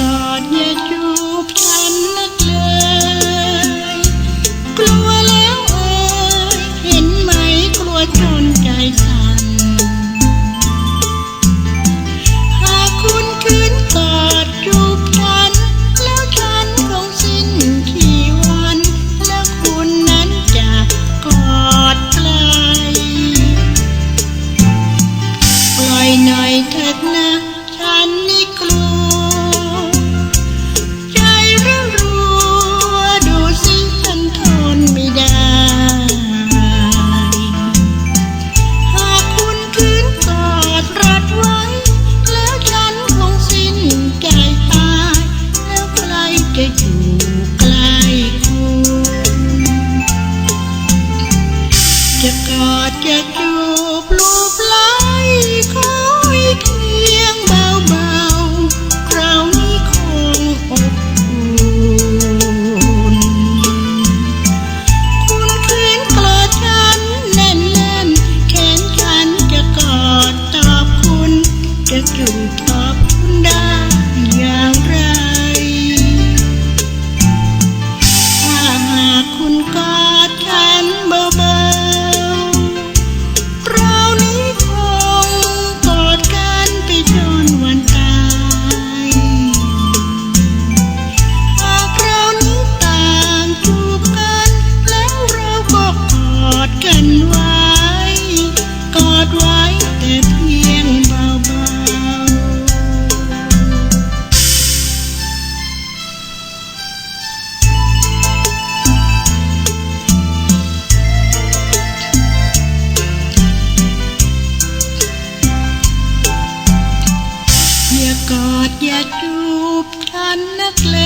กอดอย่าจูบฉันนักเลย พับได้ ดูบฉันนักเล